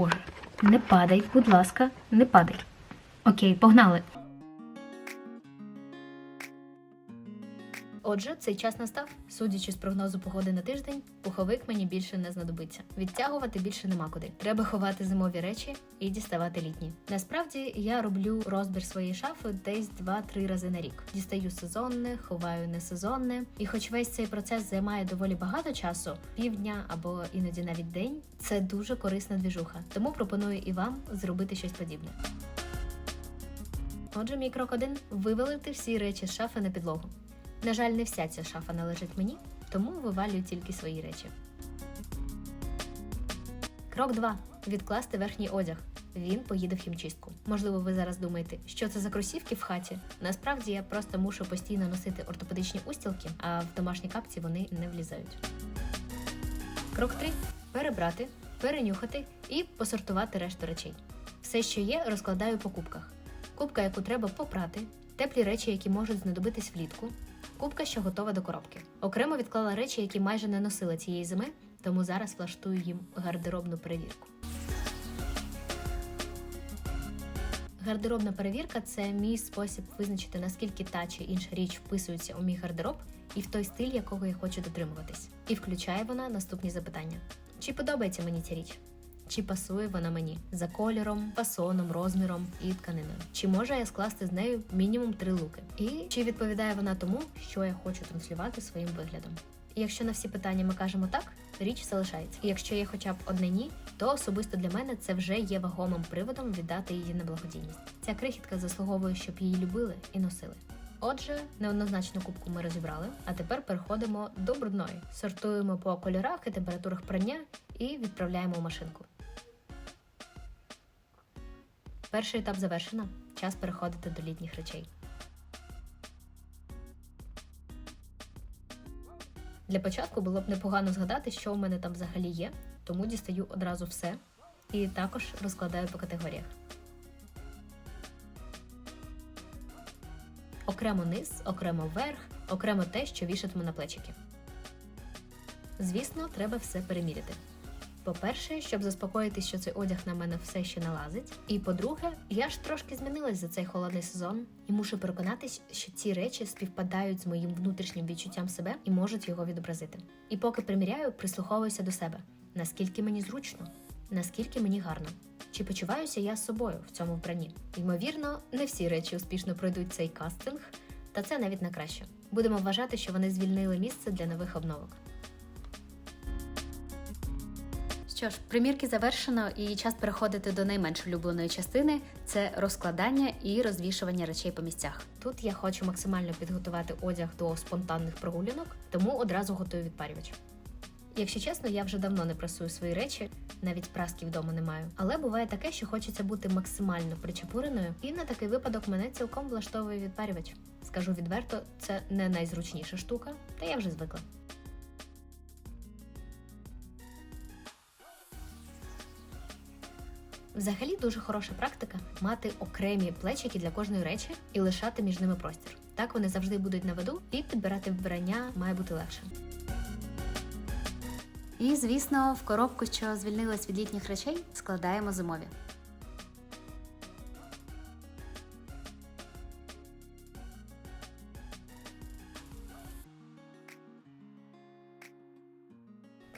Боже, не падай, будь ласка, не падай. Окей, погнали. Отже, цей час настав. Судячи з прогнозу погоди на тиждень, пуховик мені більше не знадобиться. Відтягувати більше нема куди. Треба ховати зимові речі і діставати літні. Насправді я роблю розбір своєї шафи десь 2-3 рази на рік. Дістаю сезонне, ховаю несезонне. І хоч весь цей процес займає доволі багато часу, півдня або іноді навіть день, це дуже корисна двіжуха. Тому пропоную і вам зробити щось подібне. Отже, мій крок один вивалити всі речі з шафи на підлогу. На жаль, не вся ця шафа належить мені, тому вивалюю тільки свої речі. Крок 2. Відкласти верхній одяг. Він поїде в хімчистку. Можливо, ви зараз думаєте, що це за кросівки в хаті. Насправді я просто мушу постійно носити ортопедичні устілки, а в домашні капці вони не влізають. Крок 3. Перебрати, перенюхати і посортувати решту речей. Все, що є, розкладаю по кубках. Кубка, яку треба попрати, теплі речі, які можуть знадобитись влітку, кубка, що готова до коробки. Окремо відклала речі, які майже не носила цієї зими, тому зараз влаштую їм гардеробну перевірку. Гардеробна перевірка це мій спосіб визначити, наскільки та чи інша річ вписується у мій гардероб і в той стиль, якого я хочу дотримуватись. І включає вона наступні запитання: чи подобається мені ця річ? Чи пасує вона мені за кольором, фасоном, розміром і тканиною? Чи можу я скласти з нею мінімум три луки? І чи відповідає вона тому, що я хочу транслювати своїм виглядом? Якщо на всі питання ми кажемо так, річ залишається. Якщо є хоча б одне ні, то особисто для мене це вже є вагомим приводом віддати її на благодійність. Ця крихітка заслуговує, щоб її любили і носили. Отже, неоднозначну кубку ми розібрали, а тепер переходимо до брудної. Сортуємо по кольорах і температурах прання і відправляємо в машинку. Перший етап завершено. Час переходити до літніх речей. Для початку було б непогано згадати, що у мене там взагалі є, тому дістаю одразу все і також розкладаю по категоріях. Окремо низ, окремо верх, окремо те, що вішатиму на плечики. Звісно, треба все переміряти. По-перше, щоб заспокоїтись, що цей одяг на мене все ще налазить. І по-друге, я ж трошки змінилась за цей холодний сезон і мушу переконатись, що ці речі співпадають з моїм внутрішнім відчуттям себе і можуть його відобразити. І поки приміряю, прислуховуюся до себе, наскільки мені зручно, наскільки мені гарно. Чи почуваюся я з собою в цьому вбранні? Ймовірно, не всі речі успішно пройдуть цей кастинг, та це навіть на краще. Будемо вважати, що вони звільнили місце для нових обновок. Що ж, примірки завершено і час переходити до найменш улюбленої частини це розкладання і розвішування речей по місцях. Тут я хочу максимально підготувати одяг до спонтанних прогулянок, тому одразу готую відпарювач. Якщо чесно, я вже давно не прасую свої речі, навіть праски вдома не маю. Але буває таке, що хочеться бути максимально причепуреною, і на такий випадок мене цілком влаштовує відпарювач. Скажу відверто, це не найзручніша штука, та я вже звикла. Взагалі дуже хороша практика мати окремі плечики для кожної речі і лишати між ними простір. Так вони завжди будуть на виду, і підбирати вбрання має бути легше. І, звісно, в коробку, що звільнилась від літніх речей, складаємо зимові.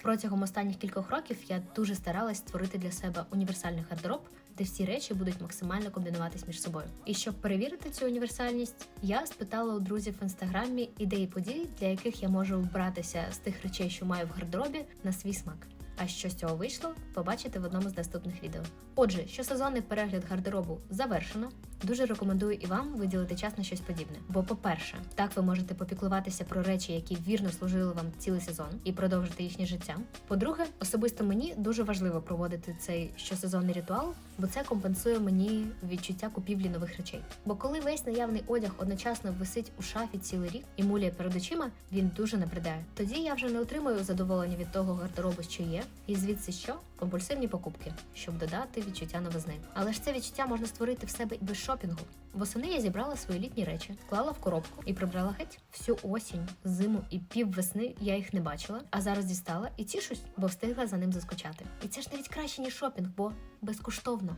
Протягом останніх кількох років я дуже старалась створити для себе універсальний гардероб, де всі речі будуть максимально комбінуватись між собою. І щоб перевірити цю універсальність, я спитала у друзів в інстаграмі ідеї подій, для яких я можу вбратися з тих речей, що маю в гардеробі, на свій смак. А що з цього вийшло, побачите в одному з наступних відео. Отже, щосезонний перегляд гардеробу завершено. Дуже рекомендую і вам виділити час на щось подібне. Бо, по-перше, так ви можете попіклуватися про речі, які вірно служили вам цілий сезон, і продовжити їхнє життя. По-друге, особисто мені дуже важливо проводити цей щосезонний ритуал, бо це компенсує мені відчуття купівлі нових речей. Бо коли весь наявний одяг одночасно висить у шафі цілий рік і муляє перед очима, він дуже набридає. Тоді я вже не отримую задоволення від того гардеробу, що є, і звідси що компульсивні покупки, щоб додати відчуття новизни. Але ж це відчуття можна створити в себе і безшовно шопінгу. Восени я зібрала свої літні речі, клала в коробку і прибрала геть. Всю осінь, зиму і пів весни я їх не бачила, а зараз дістала і тішусь, бо встигла за ним заскочати. І це ж навіть краще, ніж шопінг, бо безкоштовно.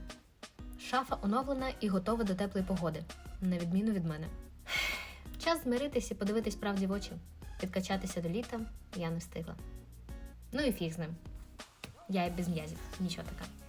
Шафа оновлена і готова до теплої погоди, на відміну від мене. Час змиритись і подивитись правді в очі. Підкачатися до літа я не встигла. Ну і фіг з ним. Я і без м'язів, нічого така.